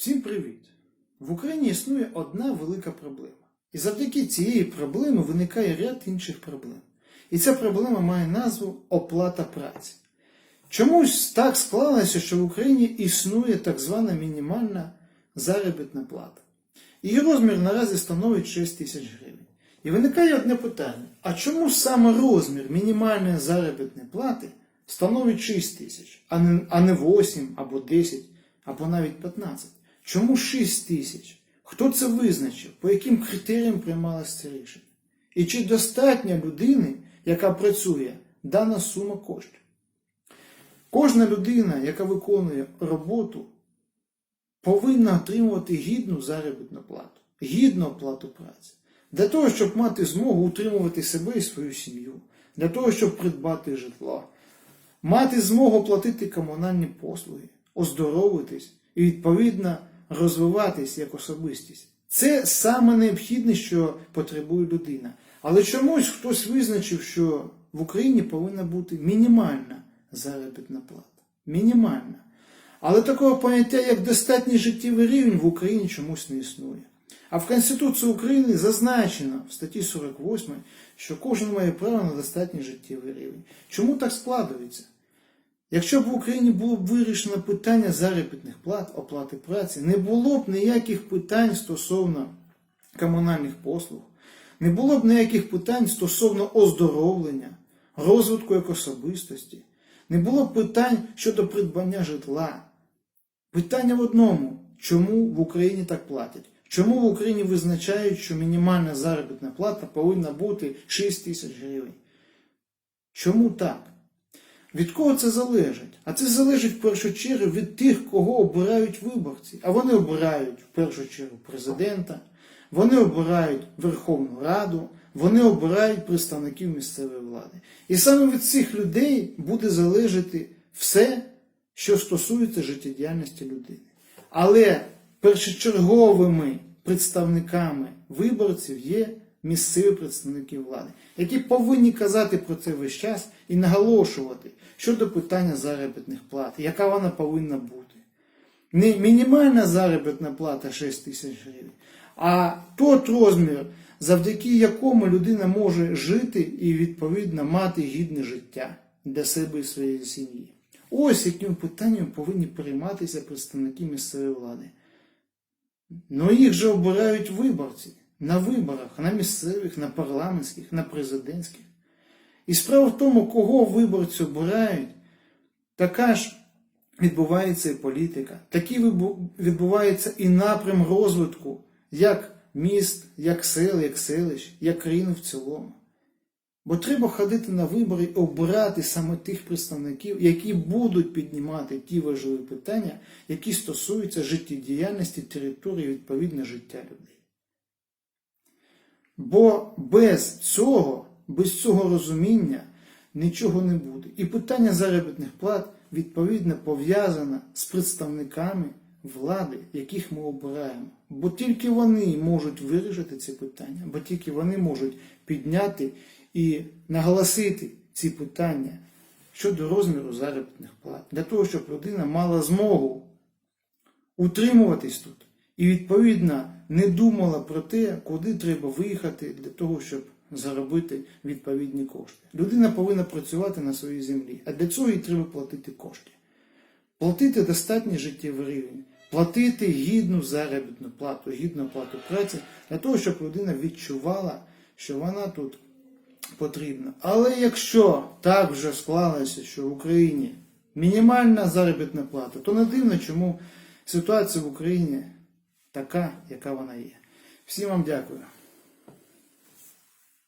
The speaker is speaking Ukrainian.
Всім привіт! В Україні існує одна велика проблема. І завдяки цієї проблеми виникає ряд інших проблем. І ця проблема має назву оплата праці. Чомусь так склалося, що в Україні існує так звана мінімальна заробітна плата. Її розмір наразі становить 6 тисяч гривень. І виникає одне питання: а чому саме розмір мінімальної заробітної плати становить 6 тисяч, а не, а не 8 або 10, або навіть 15? Чому 6 тисяч? Хто це визначив? По яким критеріям приймалося це рішення? І чи достатньо людини, яка працює, дана сума коштів? Кожна людина, яка виконує роботу, повинна отримувати гідну заробітну плату, гідну оплату праці. Для того, щоб мати змогу утримувати себе і свою сім'ю, для того, щоб придбати житло, мати змогу платити комунальні послуги, оздоровитись і відповідно розвиватись як особистість. Це саме необхідне, що потребує людина. Але чомусь хтось визначив, що в Україні повинна бути мінімальна заробітна плата. Мінімальна. Але такого поняття, як достатній життєвий рівень в Україні чомусь не існує. А в Конституції України зазначено в статті 48, що кожен має право на достатній життєвий рівень. Чому так складується? Якщо б в Україні було б вирішено питання заробітних плат, оплати праці, не було б ніяких питань стосовно комунальних послуг, не було б ніяких питань стосовно оздоровлення, розвитку як особистості, не було б питань щодо придбання житла. Питання в одному: чому в Україні так платять? Чому в Україні визначають, що мінімальна заробітна плата повинна бути 6 тисяч гривень? Чому так? Від кого це залежить? А це залежить в першу чергу від тих, кого обирають виборці. А вони обирають в першу чергу президента, вони обирають Верховну Раду, вони обирають представників місцевої влади. І саме від цих людей буде залежати все, що стосується життєдіяльності людини. Але першочерговими представниками виборців є місцеві представники влади, які повинні казати про це весь час і наголошувати щодо питання заробітних плат, яка вона повинна бути. Не мінімальна заробітна плата 6 тисяч гривень, а тот розмір, завдяки якому людина може жити і відповідно мати гідне життя для себе і своєї сім'ї. Ось яким питанням повинні перейматися представники місцевої влади. Ну їх же обирають виборці на виборах, на місцевих, на парламентських, на президентських. І справа в тому, кого виборці обирають, така ж відбувається і політика, такий відбувається і напрям розвитку як міст, як сел, як селищ, як країни в цілому. Бо треба ходити на вибори і обирати саме тих представників, які будуть піднімати ті важливі питання, які стосуються життєдіяльності території відповідно життя людей. Бо без цього, без цього розуміння нічого не буде. І питання заробітних плат відповідно пов'язане з представниками влади, яких ми обираємо. Бо тільки вони можуть вирішити ці питання, бо тільки вони можуть підняти і наголосити ці питання щодо розміру заробітних плат, для того, щоб людина мала змогу утримуватись тут і, відповідно, не думала про те, куди треба виїхати для того, щоб заробити відповідні кошти. Людина повинна працювати на своїй землі, а для цього їй треба платити кошти. Платити достатній життєвий рівень, платити гідну заробітну плату, гідну плату праці для того, щоб людина відчувала, що вона тут потрібна. Але якщо так вже склалося, що в Україні мінімальна заробітна плата, то не дивно, чому ситуація в Україні така, яка вона є. Всім вам дякую.